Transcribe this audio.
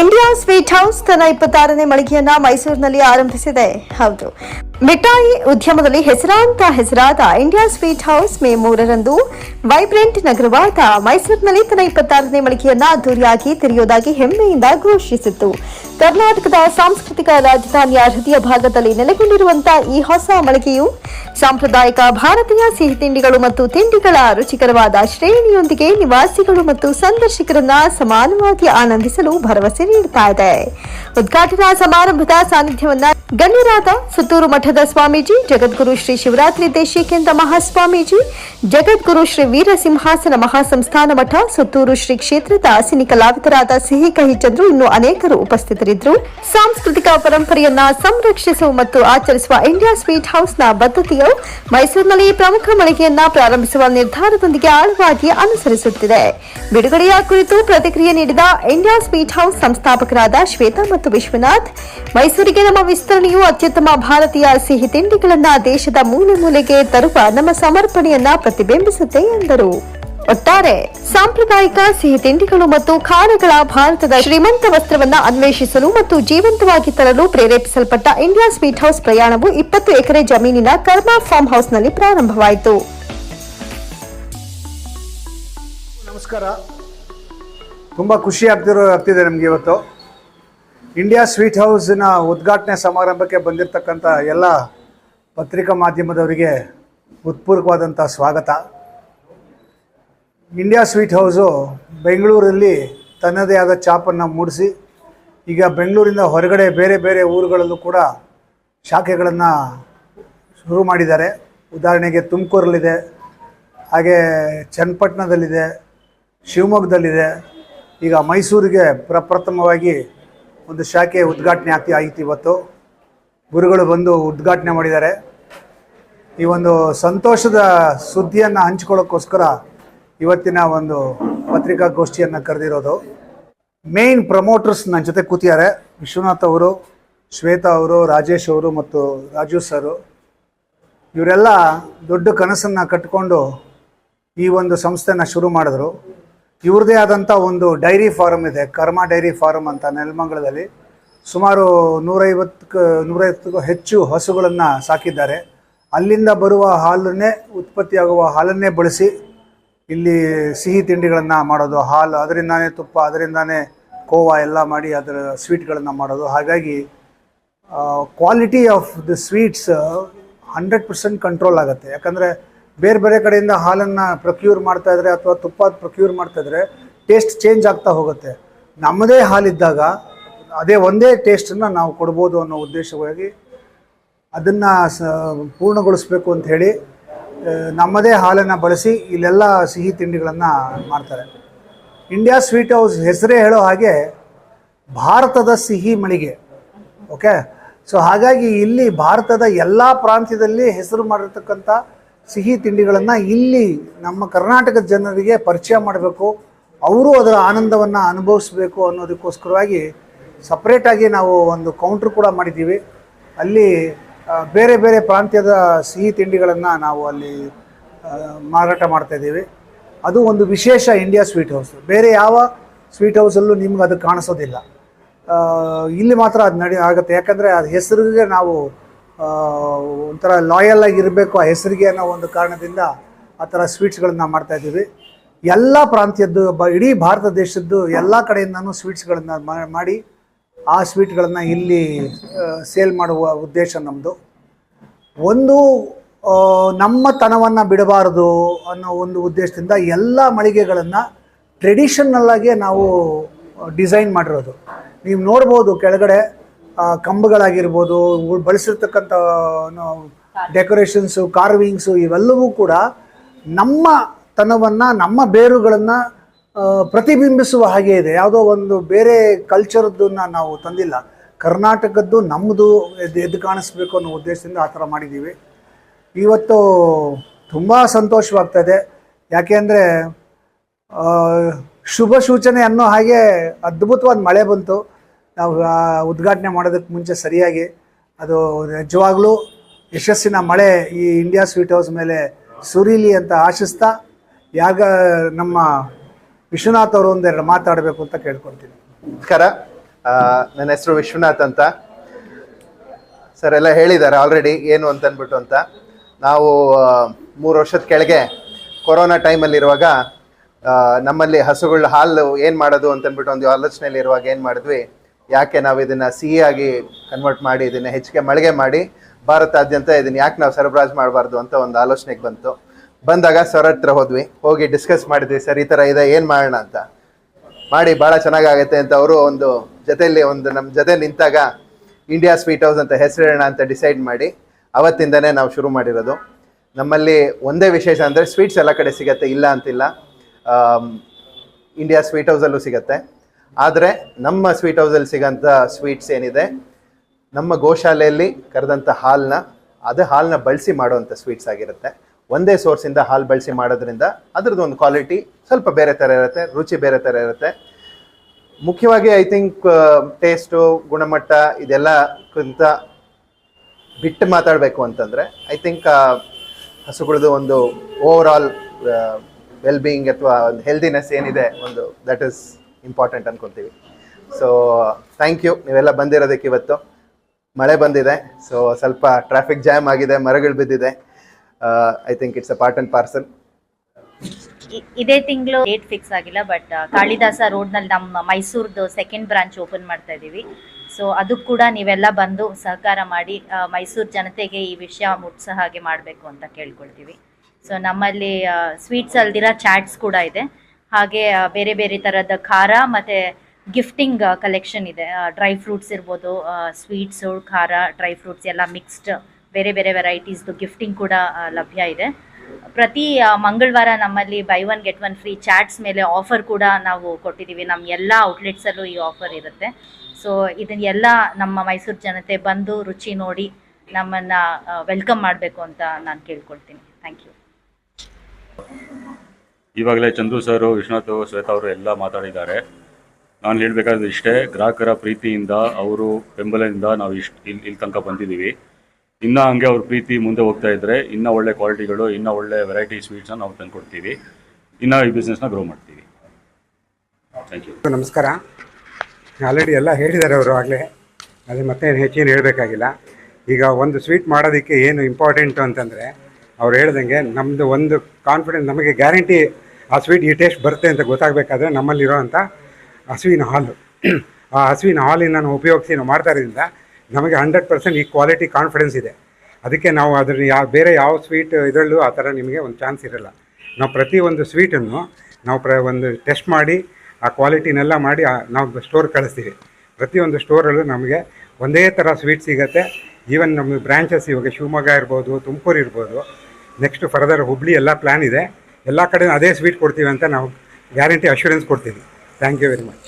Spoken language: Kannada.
ಇಂಡಿಯಾ ಸ್ವೀಟ್ ಹೌಸ್ ತನ್ನ ಇಪ್ಪತ್ತಾರನೇ ಮಳಿಗೆಯನ್ನ ಮೈಸೂರಿನಲ್ಲಿ ಆರಂಭಿಸಿದೆ. ಹೌದು. ಮಿಠಾಯಿ ಉದ್ಯಮದಲ್ಲಿ ಹೆಸರಾಂತ ಹೆಸರಾದ ಇಂಡಿಯಾ ಸ್ವೀಟ್ ಹೌಸ್ ಮೇ ಮೂರರಂದು ವೈಬ್ರೆಂಟ್ ನಗರವಾದ ಮೈಸೂರಿನಲ್ಲಿ ತನ್ನ ಇಪ್ಪತ್ತಾರನೇ ಮಳಿಗೆಯನ್ನ ಅದ್ದೂರಿಯಾಗಿ ತೆರೆಯುವುದಾಗಿ ಹೆಮ್ಮೆಯಿಂದ ಘೋಷಿಸಿತ್ತು. ಕರ್ನಾಟಕದ ಸಾಂಸ್ಕೃತಿಕ ರಾಜಧಾನಿಯ ಹೃದಯ ಭಾಗದಲ್ಲಿ ನೆಲೆಗೊಂಡಿರುವಂತಹ ಈ ಹೊಸ ಮಳಿಗೆಯು ಸಾಂಪ್ರದಾಯಿಕ ಭಾರತೀಯ ಸಿಹಿ ತಿಂಡಿಗಳು ಮತ್ತು ತಿಂಡಿಗಳ ರುಚಿಕರವಾದ ಶ್ರೇಣಿಯೊಂದಿಗೆ ನಿವಾಸಿಗಳು ಮತ್ತು ಸಂದರ್ಶಕರನ್ನ ಸಮಾನವಾಗಿ ಆನಂದಿಸಲು ಭರವಸೆ ನೀಡುತ್ತಾ ಇದೆ ಉದ್ಘಾಟನಾ ಸಮಾರಂಭದ ಸಾನ್ನಿಧ್ಯವನ್ನ ಗಣ್ಯರಾದ ಸುತ್ತೂರು ಮಠದ ಸ್ವಾಮೀಜಿ, ಜಗದ್ಗುರು ಶ್ರೀ ಶಿವರಾತ್ರಿ ದೇಶಿಕೇಂದ್ರ ಮಹಾಸ್ವಾಮೀಜಿ, ಜಗದ್ಗುರು ಶ್ರೀ ವೀರಸಿಂಹಾಸನ ಮಹಾಸಂಸ್ಥಾನ ಮಠ, ಸುತ್ತೂರು ಶ್ರೀ ಕ್ಷೇತ್ರದ ಅಸಿನಿ ಕಲಾವಿದರಾದ ಸಿಹಿ ಕಹಿ ಚಂದ್ರು ಇನ್ನು ಅನೇಕರು ಉಪಸ್ಥಿತರಿದ್ದರು. ಸಾಂಸ್ಕೃತಿಕ ಪರಂಪರೆಯನ್ನ ಸಂರಕ್ಷಿಸುವ ಮತ್ತು ಆಚರಿಸುವ ಇಂಡಿಯಾ ಸ್ವೀಟ್ ಹೌಸ್ನ ಬದ್ಧತೆಯು ಮೈಸೂರಿನಲ್ಲಿ ಪ್ರಮುಖ ಮಳಿಗೆಯನ್ನ ಪ್ರಾರಂಭಿಸುವ ನಿರ್ಧಾರದೊಂದಿಗೆ ಆಳವಾಗಿ ಅನುಸರಿಸುತ್ತಿದೆ. ಬಿಡುಗಡೆಯ ಕುರಿತು ಪ್ರತಿಕ್ರಿಯೆ ನೀಡಿದ ಇಂಡಿಯಾ ಸ್ವೀಟ್ ಹೌಸ್ ಸಂಸ್ಥಾಪಕರಾದ ಶ್ವೇತಾ ಮತ್ತು ವಿಶ್ವನಾಥ್, ಮೈಸೂರಿಗೆ ನಮ್ಮ ವಿಸ್ತರಣೆಯು ಅತ್ಯುತ್ತಮ ಭಾರತೀಯ ಸಿಹಿ ತಿಂಡಿಗಳನ್ನ ದೇಶದ ಮೂಲೆ ಮೂಲೆಗೆ ತರುವ ನಮ್ಮ ಸಮರ್ಪಣೆಯನ್ನ ಪ್ರತಿಬಿಂಬಿಸುತ್ತೆ ಎಂದರು. ಒಟ್ಟಾರೆ, ಸಾಂಪ್ರದಾಯಿಕ ಸಿಹಿ ತಿಂಡಿಗಳು ಮತ್ತು ಖಾರಗಳ ಭಾರತದ ಶ್ರೀಮಂತ ವಸ್ತ್ರವನ್ನ ಅನ್ವೇಷಿಸಲು ಮತ್ತು ಜೀವಂತವಾಗಿ ತರಲು ಪ್ರೇರೇಪಿಸಲ್ಪಟ್ಟ ಇಂಡಿಯಾ ಸ್ವೀಟ್ ಹೌಸ್ ಪ್ರಯಾಣವು ಇಪ್ಪತ್ತು ಎಕರೆ ಜಮೀನಿನ ಕರ್ಮಾ ಫಾರ್ಮ್ ಹೌಸ್ನಲ್ಲಿ ಪ್ರಾರಂಭವಾಯಿತು. ನಮಸ್ಕಾರ. ತುಂಬಾ ಖುಷಿ ಆಗ್ತಿರೋ ಆಗ್ತಿದೆ ನಮಗೆ ಇವತ್ತು. ಇಂಡಿಯಾ ಸ್ವೀಟ್ ಹೌಸ್ನ ಉದ್ಘಾಟನೆ ಸಮಾರಂಭಕ್ಕೆ ಬಂದಿರತಕ್ಕಂಥ ಎಲ್ಲ ಪತ್ರಿಕಾ ಮಾಧ್ಯಮದವರಿಗೆ ಉತ್ಪೂರ್ವಕವಾದಂಥ ಸ್ವಾಗತ. ಇಂಡಿಯಾ ಸ್ವೀಟ್ ಹೌಸು ಬೆಂಗಳೂರಲ್ಲಿ ತನ್ನದೇ ಆದ ಚಾಪನ್ನು ಮೂಡಿಸಿ, ಈಗ ಬೆಂಗಳೂರಿನ ಹೊರಗಡೆ ಬೇರೆ ಬೇರೆ ಊರುಗಳಲ್ಲೂ ಕೂಡ ಶಾಖೆಗಳನ್ನು ಶುರು ಮಾಡಿದ್ದಾರೆ. ಉದಾಹರಣೆಗೆ ತುಮಕೂರಲ್ಲಿದೆ, ಹಾಗೆ ಚನ್ನಪಟ್ಟಣದಲ್ಲಿದೆ, ಶಿವಮೊಗ್ಗದಲ್ಲಿದೆ. ಈಗ ಮೈಸೂರಿಗೆ ಪ್ರಪ್ರಥಮವಾಗಿ ಒಂದು ಶಾಖೆ ಉದ್ಘಾಟನೆ ಆಗ್ತಿ ಆಯಿತು ಇವತ್ತು. ಗುರುಗಳು ಬಂದು ಉದ್ಘಾಟನೆ ಮಾಡಿದ್ದಾರೆ. ಈ ಒಂದು ಸಂತೋಷದ ಸುದ್ದಿಯನ್ನು ಹಂಚ್ಕೊಳ್ಳೋಕ್ಕೋಸ್ಕರ ಇವತ್ತಿನ ಒಂದು ಪತ್ರಿಕಾಗೋಷ್ಠಿಯನ್ನು ಕರೆದಿರೋದು. ಮೇನ್ ಪ್ರಮೋಟರ್ಸ್ ನನ್ನ ಜೊತೆ ಕೂತಿದ್ದಾರೆ. ವಿಶ್ವನಾಥ್ ಅವರು, ಶ್ವೇತಾ ಅವರು, ರಾಜೇಶ್ ಅವರು ಮತ್ತು ರಾಜು ಸರು. ಇವರೆಲ್ಲ ದೊಡ್ಡ ಕನಸನ್ನು ಕಟ್ಟಿಕೊಂಡು ಈ ಒಂದು ಸಂಸ್ಥೆನ ಶುರು ಮಾಡಿದ್ರು. ಇವ್ರದ್ದೇ ಆದಂಥ ಒಂದು ಡೈರಿ ಫಾರಮ್ ಇದೆ, ಕರ್ಮ ಡೈರಿ ಫಾರಮ್ ಅಂತ ನೆಲಮಂಗಲದಲ್ಲಿ. ಸುಮಾರು ನೂರೈವತ್ತಕ್ಕೆ, ನೂರೈವತ್ತಕ್ಕೂ ಹೆಚ್ಚು ಹಸುಗಳನ್ನು ಸಾಕಿದ್ದಾರೆ. ಅಲ್ಲಿಂದ ಬರುವ ಹಾಲನ್ನೇ, ಉತ್ಪತ್ತಿಯಾಗುವ ಹಾಲನ್ನೇ ಬಳಸಿ ಇಲ್ಲಿ ಸಿಹಿ ತಿಂಡಿಗಳನ್ನು ಮಾಡೋದು, ಹಾಲು ಅದರಿಂದಾನೇ ತುಪ್ಪ, ಅದರಿಂದಾನೇ ಕೋವಾ ಎಲ್ಲ ಮಾಡಿ ಅದರ ಸ್ವೀಟ್ಗಳನ್ನು ಮಾಡೋದು. ಹಾಗಾಗಿ quality of the sweets hundred percent control ಆಗುತ್ತೆ. ಯಾಕಂದರೆ ಬೇರೆ ಬೇರೆ ಕಡೆಯಿಂದ ಹಾಲನ್ನು ಪ್ರೊಕ್ಯೂರ್ ಮಾಡ್ತಾ ಇದ್ರೆ ಅಥವಾ ತುಪ್ಪ ಪ್ರೊಕ್ಯೂರ್ ಮಾಡ್ತಾ ಇದ್ರೆ ಟೇಸ್ಟ್ ಚೇಂಜ್ ಆಗ್ತಾ ಹೋಗುತ್ತೆ. ನಮ್ಮದೇ ಹಾಲಿದ್ದಾಗ ಅದೇ ಒಂದೇ ಟೇಸ್ಟನ್ನು ನಾವು ಕೊಡ್ಬೋದು ಅನ್ನೋ ಉದ್ದೇಶವಾಗಿ ಅದನ್ನು ಸ ಪೂರ್ಣಗೊಳಿಸ್ಬೇಕು ಅಂತ ಹೇಳಿ ನಮ್ಮದೇ ಹಾಲನ್ನು ಬಳಸಿ ಇಲ್ಲೆಲ್ಲ ಸಿಹಿ ತಿಂಡಿಗಳನ್ನು ಮಾಡ್ತಾರೆ. ಇಂಡಿಯಾ ಸ್ವೀಟ್ ಹೌಸ್ ಹೆಸರೇ ಹೇಳೋ ಹಾಗೆ ಭಾರತದ ಸಿಹಿ ಮಳಿಗೆ, ಓಕೆ? ಸೊ ಹಾಗಾಗಿ ಇಲ್ಲಿ ಭಾರತದ ಎಲ್ಲ ಪ್ರಾಂತ್ಯದಲ್ಲಿ ಹೆಸರು ಮಾಡಿರ್ತಕ್ಕಂಥ ಸಿಹಿ ತಿಂಡಿಗಳನ್ನು ಇಲ್ಲಿ ನಮ್ಮ ಕರ್ನಾಟಕದ ಜನರಿಗೆ ಪರಿಚಯ ಮಾಡಬೇಕು. ಅವರು ಅದರ ಆನಂದವನ್ನು ಅನುಭವಿಸಬೇಕು ಅನ್ನೋದಕ್ಕೋಸ್ಕರವಾಗಿ ಸಪ್ರೇಟಾಗಿ ನಾವು ಒಂದು ಕೌಂಟ್ರ್ ಕೂಡ ಮಾಡಿದ್ದೀವಿ. ಅಲ್ಲಿ ಬೇರೆ ಬೇರೆ ಪ್ರಾಂತ್ಯದ ಸಿಹಿ ತಿಂಡಿಗಳನ್ನು ನಾವು ಅಲ್ಲಿ ಮಾರಾಟ ಮಾಡ್ತಾಯಿದ್ದೀವಿ ಅದು ಒಂದು ವಿಶೇಷ ಇಂಡಿಯಾ ಸ್ವೀಟ್ ಹೌಸ್ ಬೇರೆ ಯಾವ ಸ್ವೀಟ್ ಹೌಸಲ್ಲೂ ನಿಮ್ಗೆ ಅದು ಕಾಣಿಸೋದಿಲ್ಲ. ಇಲ್ಲಿ ಮಾತ್ರ ಅದು ನಡಿ, ಆಗುತ್ತೆ. ಯಾಕಂದರೆ ಅದು ಹೆಸರಿಗೆ ನಾವು ಒಂಥರ ಲಾಯಲ್ ಆಗಿರಬೇಕು ಆ ಹೆಸರಿಗೆ ಅನ್ನೋ ಒಂದು ಕಾರಣದಿಂದ ಆ ಥರ ಸ್ವೀಟ್ಸ್ಗಳನ್ನ ಮಾಡ್ತಾ ಇದ್ದೀವಿ. ಎಲ್ಲ ಪ್ರಾಂತ್ಯದ್ದು ಬ, ಇಡೀ ಭಾರತ ದೇಶದ್ದು ಎಲ್ಲ ಕಡೆಯಿಂದನೂ ಸ್ವೀಟ್ಸ್ಗಳನ್ನು ಮಾಡಿ ಆ ಸ್ವೀಟ್ಗಳನ್ನು ಇಲ್ಲಿ ಸೇಲ್ ಮಾಡುವ ಉದ್ದೇಶ ನಮ್ಮದು ಒಂದು ನಮ್ಮ ತನವನ್ನು ಬಿಡಬಾರದು ಅನ್ನೋ ಒಂದು ಉದ್ದೇಶದಿಂದ ಎಲ್ಲ ಮಳಿಗೆಗಳನ್ನು ಟ್ರೆಡಿಷನಲ್ಲಾಗೆ ನಾವು ಡಿಸೈನ್ ಮಾಡಿರೋದು. ನೀವು ನೋಡ್ಬೋದು ಕೆಳಗಡೆ ಕಂಬಗಳಾಗಿರ್ಬೋದು ಬಳಸಿರ್ತಕ್ಕಂಥ ಡೆಕೋರೇಷನ್ಸು ಕಾರ್ವಿಂಗ್ಸು ಇವೆಲ್ಲವೂ ಕೂಡ ನಮ್ಮ ತನವನ್ನು, ನಮ್ಮ ಬೇರುಗಳನ್ನು ಪ್ರತಿಬಿಂಬಿಸುವ ಹಾಗೆ ಇದೆ. ಯಾವುದೋ ಒಂದು ಬೇರೆ ಕಲ್ಚರದ್ದನ್ನು ನಾವು ತಂದಿಲ್ಲ. ಕರ್ನಾಟಕದ್ದು ನಮ್ಮದು ಎದ್ದು ಎದ್ದು ಕಾಣಿಸ್ಬೇಕು ಅನ್ನೋ ಉದ್ದೇಶದಿಂದ ಆ ಥರ ಮಾಡಿದ್ದೀವಿ. ಇವತ್ತು ತುಂಬ ಸಂತೋಷವಾಗ್ತದೆ ಯಾಕೆಂದರೆ ಶುಭ ಸೂಚನೆ ಅನ್ನೋ ಹಾಗೆ ಅದ್ಭುತವಾದ ಮಳೆ ಬಂತು. ನಾವು ಉದ್ಘಾಟನೆ ಮಾಡೋದಕ್ಕೆ ಮುಂಚೆ ಸರಿಯಾಗಿ ಅದು ನಿಜವಾಗ್ಲೂ ಯಶಸ್ಸಿನ ಮಳೆ ಈ ಇಂಡಿಯಾ ಸ್ವೀಟ್ ಹೌಸ್ ಮೇಲೆ ಸುರೀಲಿ ಅಂತ ಆಶಿಸ್ತಾ, ಯಾಗ ನಮ್ಮ ವಿಶ್ವನಾಥ್ ಅವರು ಒಂದೆರಡು ಮಾತಾಡಬೇಕು ಅಂತ ಕೇಳ್ಕೊಳ್ತೀನಿ. ನಮಸ್ಕಾರ. ನನ್ನ ಹೆಸರು ವಿಶ್ವನಾಥ್ ಅಂತ. ಸರ್, ಎಲ್ಲ ಹೇಳಿದ್ದಾರೆ ಆಲ್ರೆಡಿ ಏನು ಅಂತ ಅಂತ. ನಾವು ಮೂರು ವರ್ಷದ ಕೆಳಗೆ ಕೊರೋನಾ ಟೈಮಲ್ಲಿರುವಾಗ ನಮ್ಮಲ್ಲಿ ಹಸುಗಳ ಹಾಲು ಏನು ಮಾಡೋದು ಅಂತ ಅಂದ್ಬಿಟ್ಟು ಒಂದು ಆಲೋಚನೆಯಲ್ಲಿರುವಾಗ ಏನು ಮಾಡಿದ್ವಿ? ಯಾಕೆ ನಾವು ಇದನ್ನ ಸಿಹಿಯಾಗಿ ಕನ್ವರ್ಟ್ ಮಾಡಿ, ಇದನ್ನ ಹೆಚ್ಚಿಗೆ ಮಳಿಗೆ ಮಾಡಿ, ಭಾರತಾದ್ಯಂತ ಇದನ್ನ ಯಾಕೆ ನಾವು ಸರಬರಾಜು ಮಾಡಬಾರ್ದು ಅಂತ ಒಂದು ಆಲೋಚನೆಗೆ ಬಂತು. ಬಂದಾಗ ಸರ್ ಹತ್ರ ಹೋದ್ವಿ. ಹೋಗಿ ಡಿಸ್ಕಸ್ ಮಾಡಿದ್ವಿ, ಸರ್, ಈ ಥರ ಇದೆ, ಏನು ಮಾಡೋಣ ಅಂತ? ಮಾಡಿ, ಭಾಳ ಚೆನ್ನಾಗಾಗತ್ತೆ ಅಂತ ಅವರು ಒಂದು ಜೊತೆಯಲ್ಲಿ ಒಂದು ನಮ್ಮ ಜೊತೆ ನಿಂತಾಗ ಇಂಡಿಯಾ ಸ್ವೀಟ್ ಹೌಸ್ ಅಂತ ಹೆಸರಿಡೋಣ ಅಂತ ಡಿಸೈಡ್ ಮಾಡಿ, ಅವತ್ತಿಂದನೇ ನಾವು ಶುರು ಮಾಡಿರೋದು. ನಮ್ಮಲ್ಲಿ ಒಂದೇ ವಿಶೇಷ ಅಂದರೆ ಸ್ವೀಟ್ಸ್ ಎಲ್ಲ ಕಡೆ ಸಿಗತ್ತೆ, ಇಲ್ಲ ಅಂತಿಲ್ಲ. ಇಂಡಿಯಾ ಸ್ವೀಟ್ ಹೌಸಲ್ಲೂ ಸಿಗತ್ತೆ. ಆದರೆ ನಮ್ಮ ಸ್ವೀಟ್ ಹೌಸಲ್ಲಿ ಸಿಗೋಂಥ ಸ್ವೀಟ್ಸ್ ಏನಿದೆ, ನಮ್ಮ ಗೋಶಾಲೆಯಲ್ಲಿ ಕರೆದಂಥ ಹಾಲನ್ನ ಅದೇ ಹಾಲನ್ನ ಬಳಸಿ ಮಾಡುವಂಥ ಸ್ವೀಟ್ಸ್ ಆಗಿರುತ್ತೆ. ಒಂದೇ ಸೋರ್ಸಿಂದ ಹಾಲು ಬಳಸಿ ಮಾಡೋದ್ರಿಂದ ಅದ್ರದ್ದು ಒಂದು ಕ್ವಾಲಿಟಿ ಸ್ವಲ್ಪ ಬೇರೆ ಥರ ಇರುತ್ತೆ, ರುಚಿ ಬೇರೆ ಥರ ಇರುತ್ತೆ. ಮುಖ್ಯವಾಗಿ ಐ ಥಿಂಕ್ ಟೇಸ್ಟು ಗುಣಮಟ್ಟ ಇದೆಲ್ಲಕ್ಕಿಂತ ಬಿಟ್ಟು ಮಾತಾಡಬೇಕು ಅಂತಂದರೆ ಐ ಥಿಂಕ್ ಹಸುಗಳದ್ದು ಒಂದು ಓವರ್ ಆಲ್ ವೆಲ್ ಬೀಯಿಂಗ್ ಅಥವಾ ಒಂದು ಹೆಲ್ದಿನೆಸ್ ಏನಿದೆ ಒಂದು ದಟ್ ಈಸ್ ಇಂಪಾರ್ಟೆಂಟ್ ಅನ್ಕೊಂತೀವಿ. ಸೊ ಥ್ಯಾಂಕ್ ಯು ನೀವೆಲ್ಲ ಬಂದಿರೋದಕ್ಕೆ ಇವತ್ತು. ಮಳೆ ಬಂದಿದೆ. ಸೊ ಸ್ವಲ್ಪ ಟ್ರಾಫಿಕ್ ಜಾಮ್ ಆಗಿದೆ ಮರಗಳು ಬಿದ್ದಿದೆ. I think it's a part and parcel E- ಇದೇ ತಿಂಗಳು ಡೇಟ್ ಫಿಕ್ಸ್ ಆಗಿಲ್ಲ ಬಟ್ ಕಾಳಿದಾಸ ರೋಡ್ನಲ್ಲಿ ನಮ್ಮ ಮೈಸೂರ್ದು ಸೆಕೆಂಡ್ ಬ್ರಾಂಚ್ ಓಪನ್ ಮಾಡ್ತಾ ಇದೀವಿ ಸೊ ಅದಕ್ಕೆ ಕೂಡ ನೀವೆಲ್ಲ ಬಂದು ಸಹಕಾರ ಮಾಡಿ ಆ, ಮೈಸೂರು ಜನತೆಗೆ ಈ ವಿಷಯ ಮುಟ್ಸೋ ಹಾಗೆ ಮಾಡಬೇಕು ಅಂತ ಕೇಳ್ಕೊಳ್ತೀವಿ. ಸೊ ನಮ್ಮಲ್ಲಿ ಸ್ವೀಟ್ಸ್ ಅಲ್ದಿರ ಚಾಟ್ಸ್ ಕೂಡ ಇದೆ. ಹಾಗೆ ಬೇರೆ ಬೇರೆ ಥರದ ಖಾರ ಮತ್ತು ಗಿಫ್ಟಿಂಗ್ ಕಲೆಕ್ಷನ್ ಇದೆ. ಡ್ರೈ ಫ್ರೂಟ್ಸ್ ಇರ್ಬೋದು ಸ್ವೀಟ್ಸು ಖಾರ ಡ್ರೈ ಫ್ರೂಟ್ಸ್ ಎಲ್ಲ ಮಿಕ್ಸ್ಡ್ ಬೇರೆ ಬೇರೆ ವೆರೈಟೀಸ್ದು ಗಿಫ್ಟಿಂಗ್ ಕೂಡ ಲಭ್ಯ ಇದೆ. ಪ್ರತಿ ಮಂಗಳವಾರ ನಮ್ಮಲ್ಲಿ buy one get one free chaats ಮೇಲೆ ಆಫರ್ ಕೂಡ ನಾವು ಕೊಟ್ಟಿದ್ದೀವಿ. ನಮ್ಮ ಎಲ್ಲ ಔಟ್ಲೆಟ್ಸಲ್ಲೂ ಈ ಆಫರ್ ಇರುತ್ತೆ. ಸೊ ಇದನ್ನೆಲ್ಲ ನಮ್ಮ ಮೈಸೂರು ಜನತೆ ಬಂದು ರುಚಿ ನೋಡಿ ನಮ್ಮನ್ನು ವೆಲ್ಕಮ್ ಮಾಡಬೇಕು ಅಂತ ನಾನು ಕೇಳ್ಕೊಳ್ತೀನಿ. ಥ್ಯಾಂಕ್ ಯು ಇವಾಗಲೇ ಚಂದ್ರು ಸರ್, ವಿಶ್ವನಾಥ್, ಶ್ವೇತಾ ಅವರು ಎಲ್ಲ ಮಾತಾಡಿದ್ದಾರೆ. ನಾನು ಹೇಳಬೇಕಾದ್ರೆ ಇಷ್ಟೇ, ಗ್ರಾಹಕರ ಪ್ರೀತಿಯಿಂದ ಅವರು ಬೆಂಬಲದಿಂದ ನಾವು ಇಷ್ಟು ಇಲ್ಲಿ ಇಲ್ಲಿ ತನಕ ಬಂದಿದ್ದೀವಿ ಇನ್ನೂ ಹಂಗೆ ಅವ್ರ ಪ್ರೀತಿ ಮುಂದೆ ಹೋಗ್ತಾ ಇದ್ದರೆ ಇನ್ನೂ ಒಳ್ಳೆ ಕ್ವಾಲಿಟಿಗಳು, ಇನ್ನೂ ಒಳ್ಳೆ ವೆರೈಟಿ ಸ್ವೀಟ್ಸನ್ನು ನಾವು ತಂದುಕೊಡ್ತೀವಿ. ಇನ್ನೂ ಈ ಬಿಸ್ನೆಸ್ನ ಗ್ರೋ ಮಾಡ್ತೀವಿ. ಥ್ಯಾಂಕ್ ಯು ನಮಸ್ಕಾರ. ಆಲ್ರೆಡಿ ಎಲ್ಲ ಹೇಳಿದ್ದಾರೆ ಅವರು ಆಗಲೇ. ಅದೇ ಮತ್ತೆ ಹೆಚ್ಚೇನು ಹೇಳಬೇಕಾಗಿಲ್ಲ. ಈಗ ಒಂದು ಸ್ವೀಟ್ ಮಾಡೋದಕ್ಕೆ ಏನು ಇಂಪಾರ್ಟೆಂಟು ಅಂತಂದರೆ, ಅವ್ರು ಹೇಳ್ದಂಗೆ ನಮ್ಮದು ಒಂದು ಕಾನ್ಫಿಡೆನ್ಸ್ ನಮಗೆ ಗ್ಯಾರಂಟಿ ಆ ಸ್ವೀಟ್ ಈ ಟೇಸ್ಟ್ ಬರುತ್ತೆ ಅಂತ ಗೊತ್ತಾಗಬೇಕಾದ್ರೆ ನಮ್ಮಲ್ಲಿರೋವಂಥ ಹಸುವಿನ ಹಾಲು. ಆ ಹಸುವಿನ ಹಾಲಿನ ಉಪಯೋಗಿಸಿ ನಾವು ಮಾಡ್ತಾ ಇರೋದ್ರಿಂದ ನಮಗೆ ಹಂಡ್ರೆಡ್ ಪರ್ಸೆಂಟ್ ಈ ಕ್ವಾಲಿಟಿ ಕಾನ್ಫಿಡೆನ್ಸ್ ಇದೆ. ಅದಕ್ಕೆ ನಾವು ಅದನ್ನು ಯಾವ ಬೇರೆ ಯಾವ ಸ್ವೀಟ್ ಇದರಲ್ಲೂ ಆ ಥರ ನಿಮಗೆ ಒಂದು ಚಾನ್ಸ್ ಇರಲ್ಲ. ನಾವು ಪ್ರತಿಯೊಂದು ಸ್ವೀಟನ್ನು ನಾವು ಪ್ರ, ಒಂದು ಟೆಸ್ಟ್ ಮಾಡಿ, ಆ ಕ್ವಾಲಿಟಿನೆಲ್ಲ ಮಾಡಿ ನಾವು ಸ್ಟೋರ್ ಕಳಿಸ್ತೀವಿ. ಪ್ರತಿಯೊಂದು ಸ್ಟೋರಲ್ಲೂ ನಮಗೆ ಒಂದೇ ಥರ ಸ್ವೀಟ್ ಸಿಗುತ್ತೆ. ಈವನ್ ನಮ್ಮ ಬ್ರ್ಯಾಂಚಸ್ ಇವಾಗ ಶಿವಮೊಗ್ಗ ಇರ್ಬೋದು, ತುಮಕೂರು ಇರ್ಬೋದು ನೆಕ್ಸ್ಟ್ ಫರ್ದರ್ ಹುಬ್ಳಿ ಎಲ್ಲ ಪ್ಲ್ಯಾನ್ ಇದೆ. ಎಲ್ಲ ಕಡೆ ಅದೇ ಸ್ವೀಟ್ ಕೊಡ್ತೀವಿ ಅಂತ ನಾವು ಗ್ಯಾರಂಟಿ ಅಶ್ಯೂರೆನ್ಸ್ ಕೊಡ್ತೀವಿ. Thank you very much